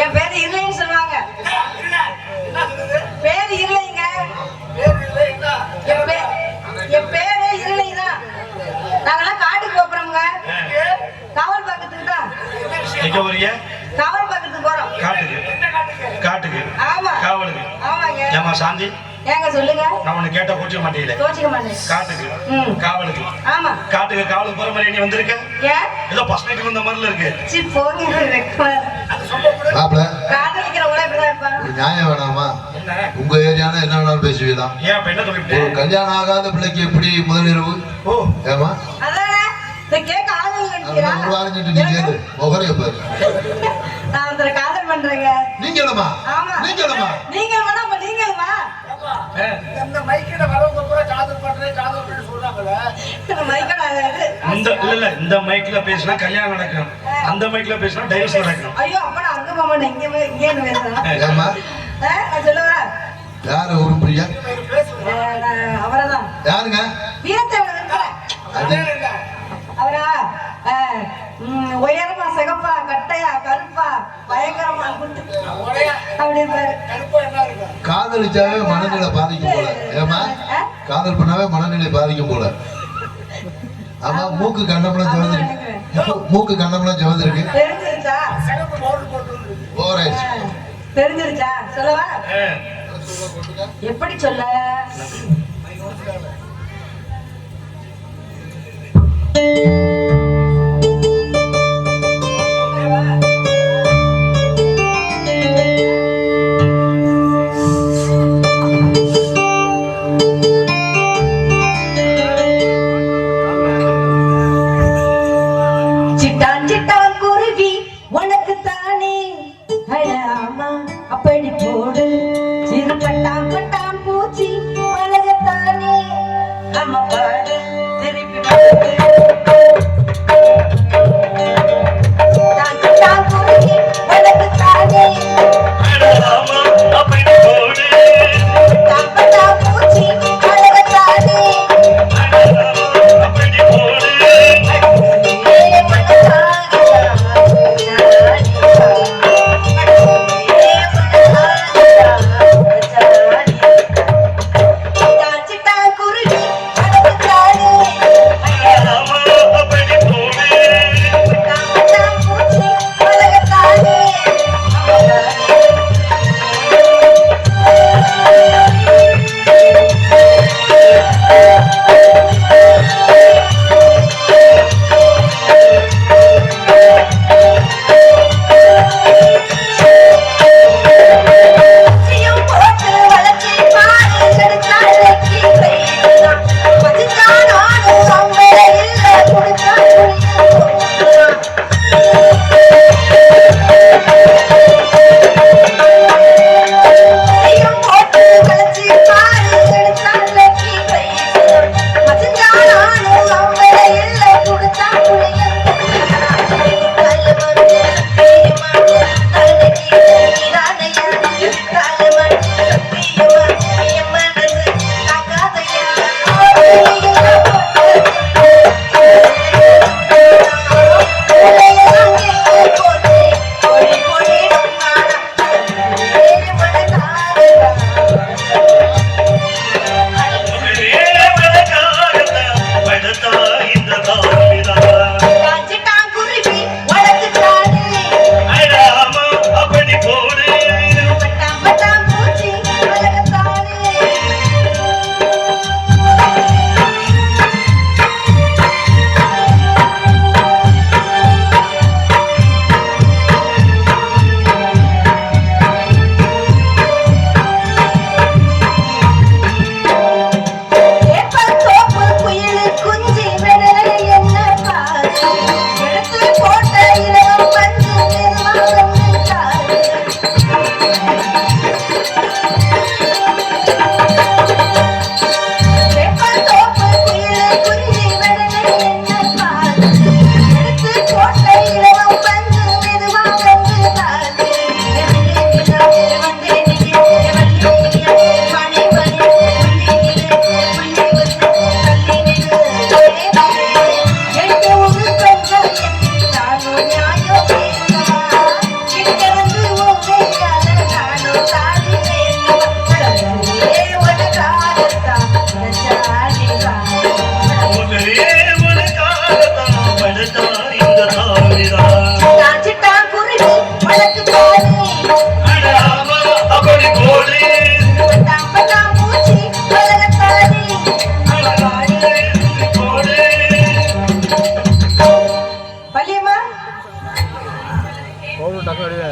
என் பேரு இல்லைன்னு சொல்லுவாங்க. பேரு இல்லைங்க என் பேரு இல்லைதான் நாங்கெல்லாம் காட்டுக்கு போறோம்ங்க காவல் பக்கத்துக்கு தான். எங்க வரீங்க காவல் பக்கத்துக்கு போறோம். காட்டுக்கு. காட்டுக்கு. ஆமா. காவலுக்கு. ஆமாங்க. ஏமா சாந்தி? ஏங்க சொல்லுங்க. நான் உன்னை கேட்ட கோச்சிக்க மாட்டேன். காட்டுக்கு. காவலுக்கு. ஆமா. காட்டுக்கு காவலுக்கு போற மாதிரி நீ வந்திருக்க? ஏன் ஏதோ பஸ் நைட்டு வந்த மாதிரில இருக்கு. சி போங்க வெக்கம். மாப்பிள. காதலிக்கிற உலக இப்படிதான் இருப்பாங்க ஒரு நியாயம் வேணாமா? உங்க ஏரியானா என்ன வேணாலும் பேசுவீங்களாம் ஏன் அப்ப என்ன ஒரு சொல்லிவிட்டேன் கல்யாணம் ஆகாத பிள்ளைக்கு எப்படி முதலிரவு ஓ. ஏமா அதானே? இந்த கேட்க ஆதரவு நினைக்கிறா ஒரு ஆளுங்கிட்ட நீ கேளு. முகரைய பாரு. நான் ஒருத்தரை காதல் பண்றேங்க. நீங்களுமா ஆமா. நீங்களுமா நீங்க வேணா அப்ப நீங்களுமா இந்த மைக்கில வரவங்க பூரா காதல் பண்றேன் காதல் பண்ணி சொல்றாங்கல்ல. மைக்கடா இந்த இல்ல இல்ல இந்த மைக்ல பேசினா கல்யாணம் நடக்கும் அந்த மைக்ல பேசினா டைவர்ஸ் நடக்கும் ஐயோ அப்ப நான் அங்க போக மாட்டேன் இங்க இங்கே இருந்து பேசுறேன். ஏமா நான் சொல்லுவா யாரு உருப்படியா அவரதான். யாருங்க? வீரத்தேவன் அவரா? உயரமா சிகப்பா கட்டையா கருப்பா பயங்கரமா அப்படி காதலிச்சாவே மனநிலை பாதிக்கும் போல. ஏமா காதல் பண்ணாவே மனநிலை பாதிக்கும் போல. ஆமா. மூக்கு கண்ணம்லாம் சிவந்திருக்கு மூக்கு கண்ணம்லாம் ஆ, ஆயிடுச்சு. தெரிஞ்சிருச்சா? சொல்லவா. எப்படி சொல்ல? சிட்டான் அப்படி போடு. ಅವರು ಟಗಡೆ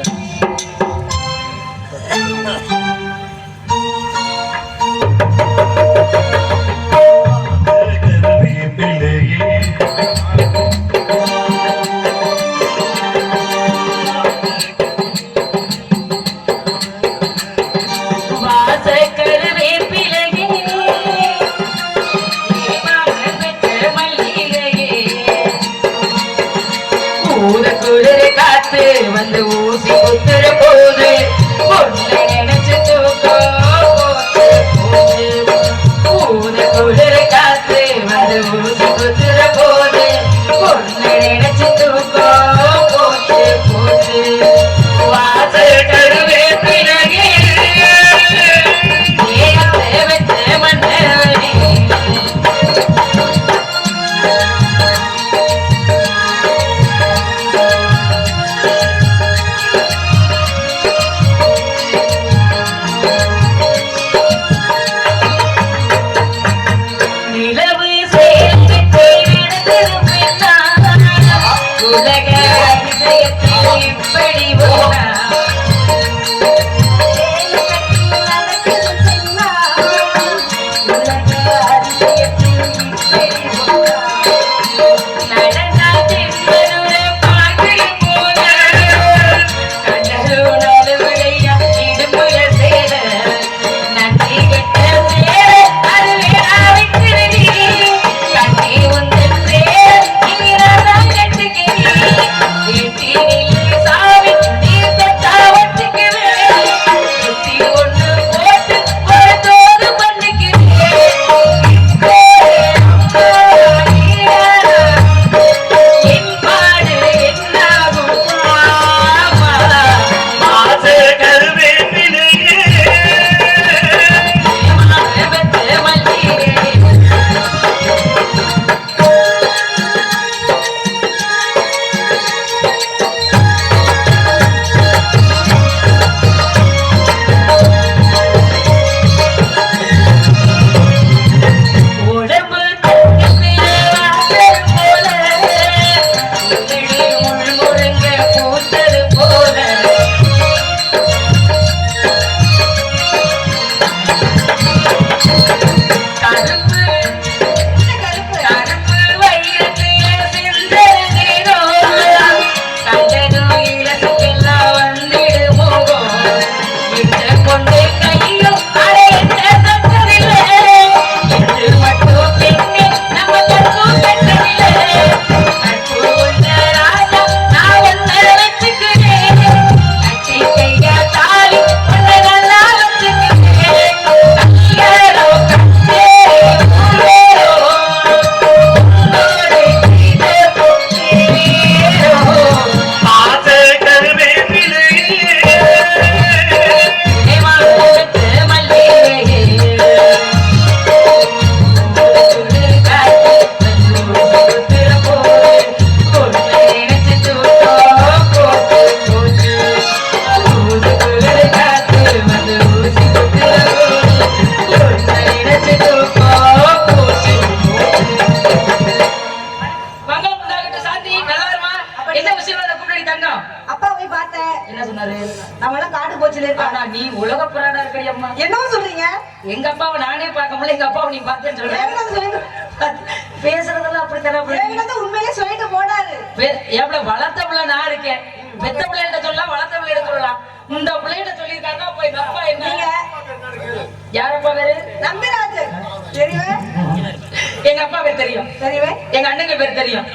தெரியும்.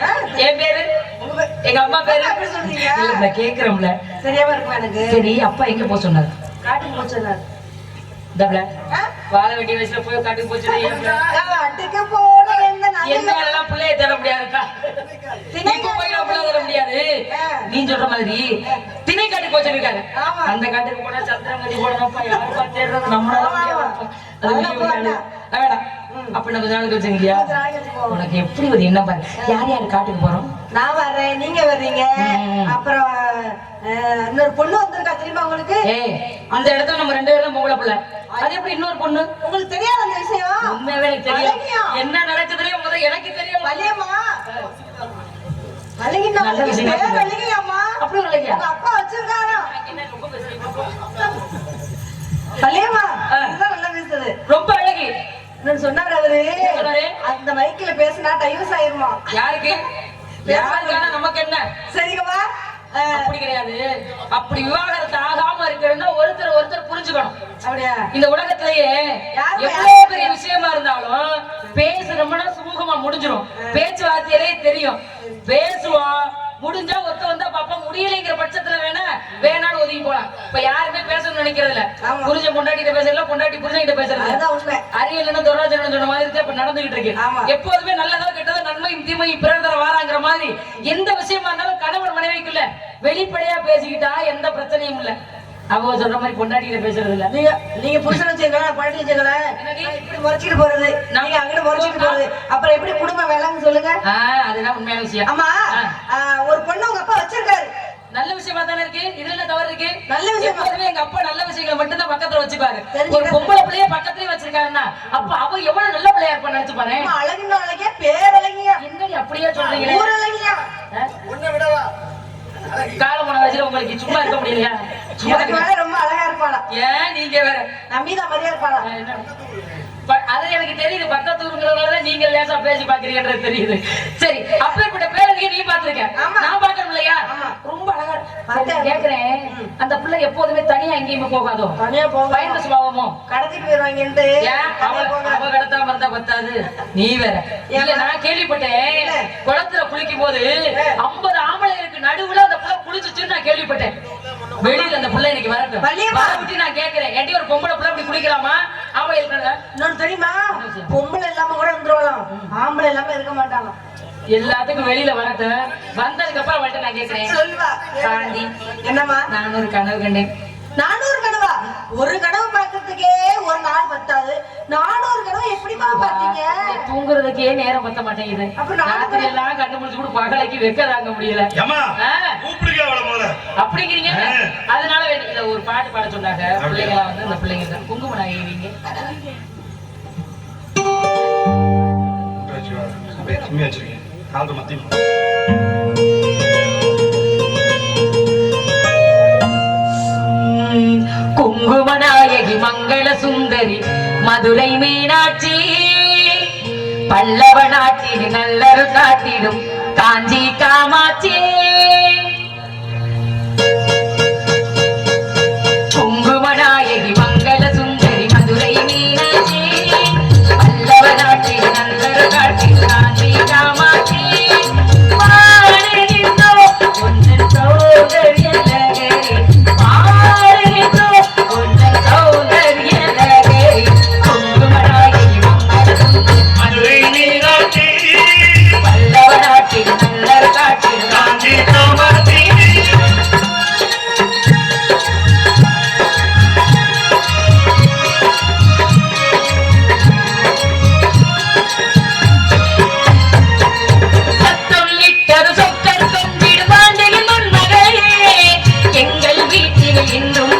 என் பேரு? எங்க அம்மா பேரு? இல்ல கேக்குறோம்ல சரியாவா இருக்கும் எனக்கு? சரி அப்பா எங்க போக சொன்னாரு? காட்டுக்கு போக சொன்னாரு. தபல வெட்டி வயசுல போய் காட்டுக்கு போக சொன்னீங்க. என்ன தேட முடியாதுக்கா. இப்ப போய் நீ சொல்ற மாதிரி திணை காட்டுக்கு போச்சிருக்காரு அந்த காட்டுக்கு போனா சந்திரமதி போனப்பா அப்ப நம்ம நாள் கழிச்சு உனக்கு எப்படி ஒரு என்ன பாரு? யார் யார் காட்டுக்கு போறோம்? நான் வர்றேன். நீங்க வர்றீங்க. அப்புறம் இன்னொரு பொண்ணு வந்திருக்கா தெரியுமா உங்களுக்கு? அந்த இடத்துல நம்ம ரெண்டு பேரும் பொம்பளை பிள்ளை. அது எப்படி இன்னொரு பொண்ணு? உங்களுக்கு தெரியாத அந்த விஷயம். உண்மையாவே எனக்கு தெரியும். என்ன நடக்குதுலயே முதல்ல எனக்கு தெரியும். வலியம்மா வலிங்கின்னா வலிங்கியா அப்படி இல்லையா அப்பா வச்சிருக்காரா சொன்னாரு அவரு? அந்த மைக்கில பேசினா டைவர்ஸ் ஆயிருமா யாருக்கு? நமக்கு என்ன? சரிங்கம்மா. அப்படி கிடையாது. அப்படி விவாகரத்து ஆகாம இருக்கணும்னா ஒருத்தர் ஒருத்தர் புரிஞ்சுக்கணும். அப்படியா? இந்த உலகத்திலேயே எவ்வளவு பெரிய விஷயமா இருந்தாலும் பேசுறோம்னா சுமூகமா முடிஞ்சிரும். பேச்சுவார்த்தையிலே தெரியும். பேசுவோம் முடிஞ்சா ஒத்த வந்தா பாப்பா முடியலைங்கிற பட்சத்துல வேணா போலாம் இப்ப யாருமே பேசணும்னு நினைக்கிறது இல்ல. புரிஞ்ச பொண்டாட்டிட்ட பேசல பொண்டாட்டி புரிஞ்சகிட்ட பேசுறது இல்ல அதுதான் உண்மை. அரியலன்னு துராஜனம் சொன்ன மாதிரி தான் இப்ப நடந்துகிட்டு இருக்கு. எப்போதுமே நல்லதோ கெட்டதோ நன்மையும் தீமையும் பிறர் தர வாராங்கிற மாதிரி எந்த விஷயமா இருந்தாலும் கணவன் மனைவிக்குள்ள வெளிப்படையா பேசிக்கிட்டா எந்த பிரச்சனையும் இல்ல. அவங்க சொல்ற மாதிரி பொண்டாட்டிகிட்ட பேசுறது இல்ல நீங்க நீங்க புருஷன் வச்சுக்கலாம் பாட்டி வச்சுக்கலாம் என்னடி? இப்படி முறைச்சிட்டு போறது. நீங்க அங்கிட்டு முறைச்சிட்டு போறது. அப்புறம் எப்படி குடும்பம் வேலைன்னு சொல்லுங்க. அதுதான் உண்மையான விஷயம். ஆமா. ஒரு பொண்ணு உங்க அப்பா வச்சிருக்காரு. நல்ல விஷயமா தானே இருக்கு? இதுல என்ன தவறு இருக்கு? நல்ல விஷயமா. எப்போதுமே எங்க அப்பா நல்ல விஷயங்களை மட்டும் தான் பக்கத்துல வச்சுப்பாரு. ஒரு பொம்பளை பிள்ளைய பக்கத்துலயே வச்சிருக்காருன்னா அப்ப அவ எவ்வளவு நல்ல பிள்ளையா இருப்பா நினைச்சு பாரு. அழகுன்னா அழகியா பேர் அழகியா என்னடி அப்படியே சொல்றீங்களே? ஊர் அழகியா ஆ? உன்னை விடவா காலம் போன வயசுல உங்களுக்கு சும்மா இருக்க முடியலையா? எனக்கு மேல ரொம்ப அழகா இருப்பாளா? ஏன் நீங்க வேற? நம்பிதான் மரியா இருப்பாளா? அது எனக்கு தெரியுது பக்கத்தூருங்கிறதுனால நீங்க லேசா பேசி பாக்குறீங்கன்றது தெரியுது. சரி அப்பேற்பட்ட பேரணியை நீ பாத்திருக்க. நான் பாக்கணும் இல்லையா. ரொம்ப அழகா கேக்குறேன். அந்த பிள்ளை எப்போதுமே தனியா எங்கேயுமே போகாதோ? தனியா போக பயந்த சுபாவமோ? கடத்திட்டு போயிருவாங்கன்ட்டு அவ கடத்தாம இருந்தா பத்தாது. நீ வேற. இல்ல? நான் கேள்விப்பட்டேன். குளத்துல குளிக்கும் போது ஐம்பது ஆம்பளைங்களுக்கு நடுவுல அந்த புள்ள குளிச்சுச்சுன்னு நான் கேள்விப்பட்டேன். வெளியில அந்த புள்ள இன்னைக்கு வரட்டும். வர விட்டு நான் கேக்குறேன். ஏன்டி ஒரு பொம்பளை புள்ள அப்படி குளிக்கலாமா? ஆம்பளை இருக்கா இன்னொன்னு தெரியுமா? பொம்பளை இல்லாம கூட இருந்துருவாளாம். ஆம்பளை இல்லாம இருக்க மாட்டாளாம். எல்லாத்துக்கும் வெளியில வரட்டும். வந்ததுக்கு அப்புறம் அவள்கிட்ட நான் கேக்குறேன். சொல்வா. சாந்தி என்னம்மா? நான் ஒரு கனவு கண்டேன். நானூறு கனவா? ஒரு கனவு பார்க்கறதுக்கே ஒரு நாள் பத்தாது. நானூறு கனவு எப்படிமா பார்த்தீங்க இந்த தூங்குறதுக்கே நேரம் பத்த மாட்டேங்குது. அப்ப நான் ராத்திரி எல்லாம் கண்டு முடிச்சு கூட பகலைக்கு வெக்க தாங்க முடியல அப்படிங்கிறீங்க? அதனால வேண்டி- இல்ல ஒரு பாட்டு பாட சொன்னாங்க. பிள்ளைங்களா வந்து இந்த பிள்ளைங்க குங்கும நாயகிங்க. வச்சிருக்கேன் காலத்து மத்தியம் சுந்தரி மதுரை மீனாட்சி. பல்லவ நாட்டில் நல்லரு காட்டிடும் காஞ்சி காமாட்சி. இன்னும்